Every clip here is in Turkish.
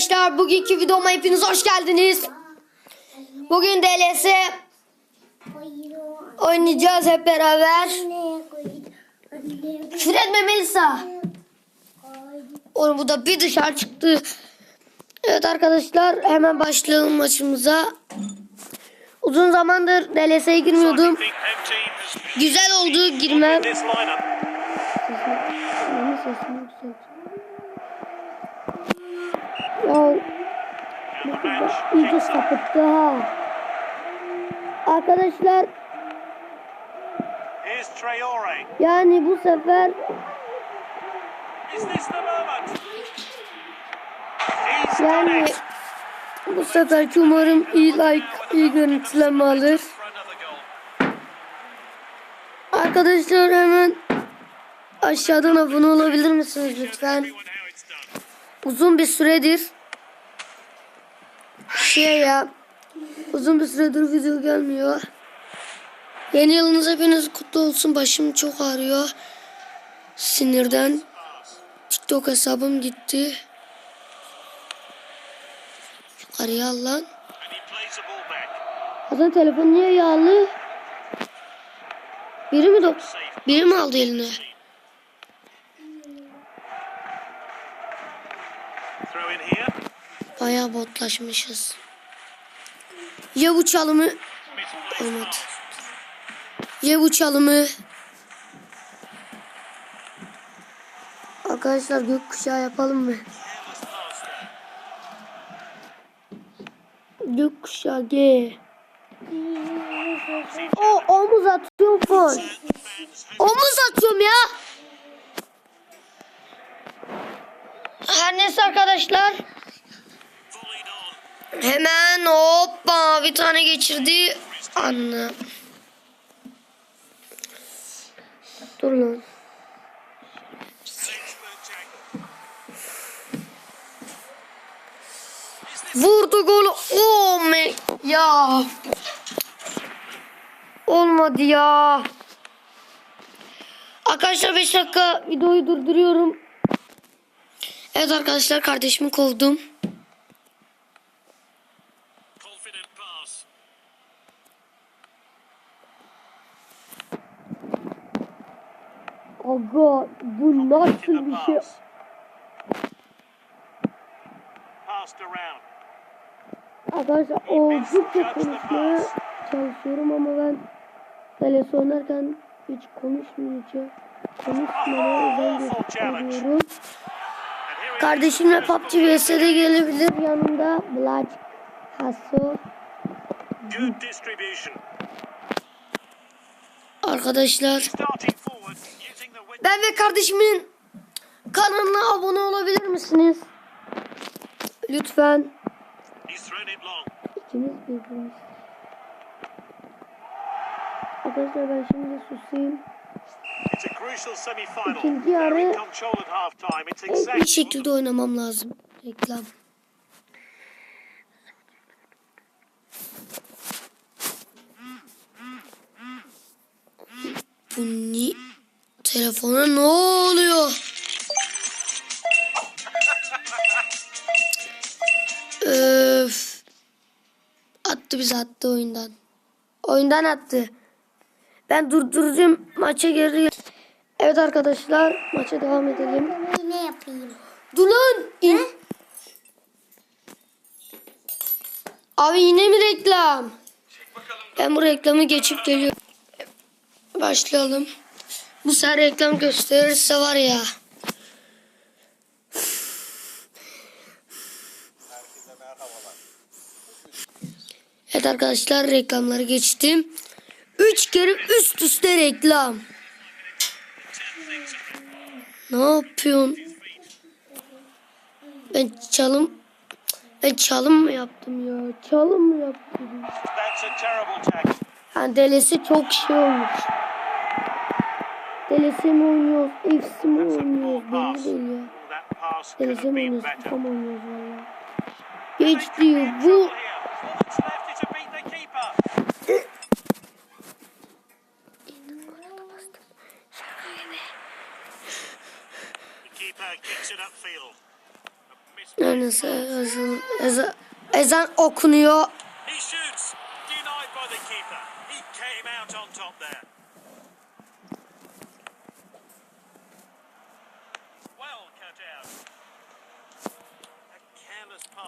arkadaşlar bugünkü videoma hepiniz hoş geldiniz. Bugün DLS oynayacağız hep beraber. Küfür etme Melisa. Oğlum bu da bir dışarı çıktı. Evet arkadaşlar hemen başlayalım maçımıza. Uzun zamandır DLS'ye girmiyordum. Güzel oldu girmem. Da iyice sapıttı ha. Arkadaşlar. Yani bu sefer. Yani bu seferki umarım iyi like, iyi görüntüleme alır. Arkadaşlar hemen aşağıdan abone olabilir misiniz lütfen? Uzun bir süredir şey ya uzun bir süredir video gelmiyor. Yeni yılınız hepiniz kutlu olsun. Başım çok ağrıyor. Sinirden. TikTok hesabım gitti. Yukarıya al lan. Hasan telefon niye yağlı? Biri mi dok? Biri mi aldı eline? Bayağı botlaşmışız. Ya bu çalımı olmadı. Ya. Arkadaşlar gökkuşağı yapalım mı? Gökkuşağı G. O omuz atıyorum full. Omuz atıyorum ya. Her neyse arkadaşlar. Hemen hoppa bir tane geçirdi. Anne. Dur lan. Vurdu golü. Oh me. Ya. Olmadı ya. Arkadaşlar 5 dakika videoyu durduruyorum. Evet arkadaşlar kardeşimi kovdum. Aga bu nasıl bir şey? pass. Passed around. Arkadaşlar oldukça konuşmaya çalışıyorum ama ben telefon oynarken hiç konuşmayacağım. Konuşmamaya özen gösteriyorum. Kardeşimle PUBG vs'de gelebilir yanımda. Black Distribution. Arkadaşlar ben ve kardeşimin kanalına abone olabilir misiniz? Lütfen. İkimiz birbirimiz. Arkadaşlar ben şimdi susayım. İkinci yarı- exact. şekilde oynamam lazım. Reklam. Bu ni... Telefona ne oluyor? Öf. Attı bizi attı oyundan. Oyundan attı. Ben durduracağım maça geri. Evet arkadaşlar maça devam edelim. Ne yapayım? Dur lan. İn. Abi yine mi reklam? Ben bu reklamı geçip geliyorum. Başlayalım. Bu sefer reklam gösterirse var ya. Evet arkadaşlar reklamları geçtim. Üç kere üst üste reklam. Ne yapıyorsun? Ben çalım ben çalım mı yaptım ya? Çalım mı yaptım? Yani delesi çok şey olmuş. Delesi mi oynuyoruz? FC mi oynuyoruz? Belli değil ya. Have mi oynuyoruz? FIFA mı oynuyoruz valla? Bu. Upfield. A miss Neredeyse ezan, ezan, ezan okunuyor. He shoots. Denied by the keeper. He came out on top there.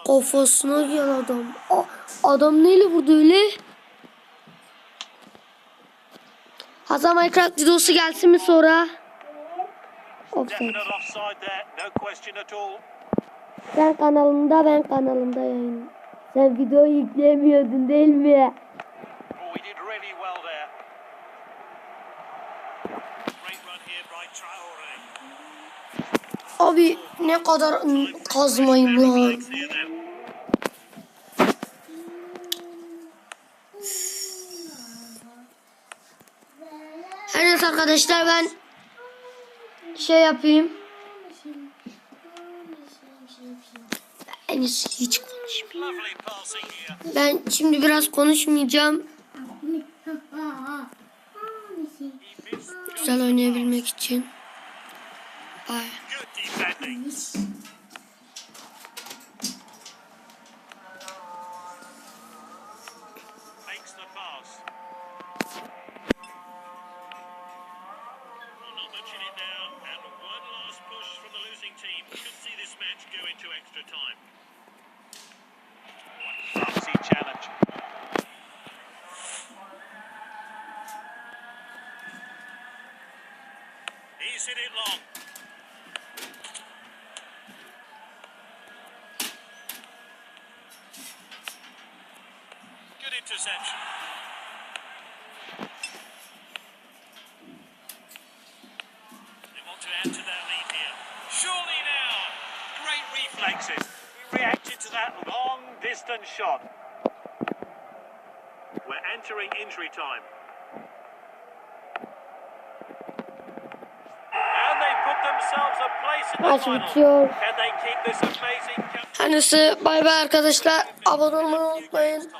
Kafasına gel adam. Aa, adam neyle vurdu öyle? Hasan Minecraft videosu gelsin mi sonra? Offside. Sen kanalında ben kanalımda yayın. Sen video yükleyemiyordun değil mi? Oh, he did really well there. Great run here by Traore. Abi ne kadar kazmayım lan. Her arkadaşlar ben şey yapayım. En hiç konuşmayayım. Ben şimdi biraz konuşmayacağım. Güzel oynayabilmek için. Bye. Good defending. Makes the pass. Well, not much in it now, and one last push from the losing team. Could see this match go into extra time. What challenge. He's hit it long. İnterception. They want to add to their lead here. Surely now. Great reflexes. He reacted to that long distance shot. We're entering injury time. Maç bitiyor. Neyse bay bay arkadaşlar. Abone olmayı unutmayın.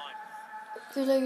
Teşekkür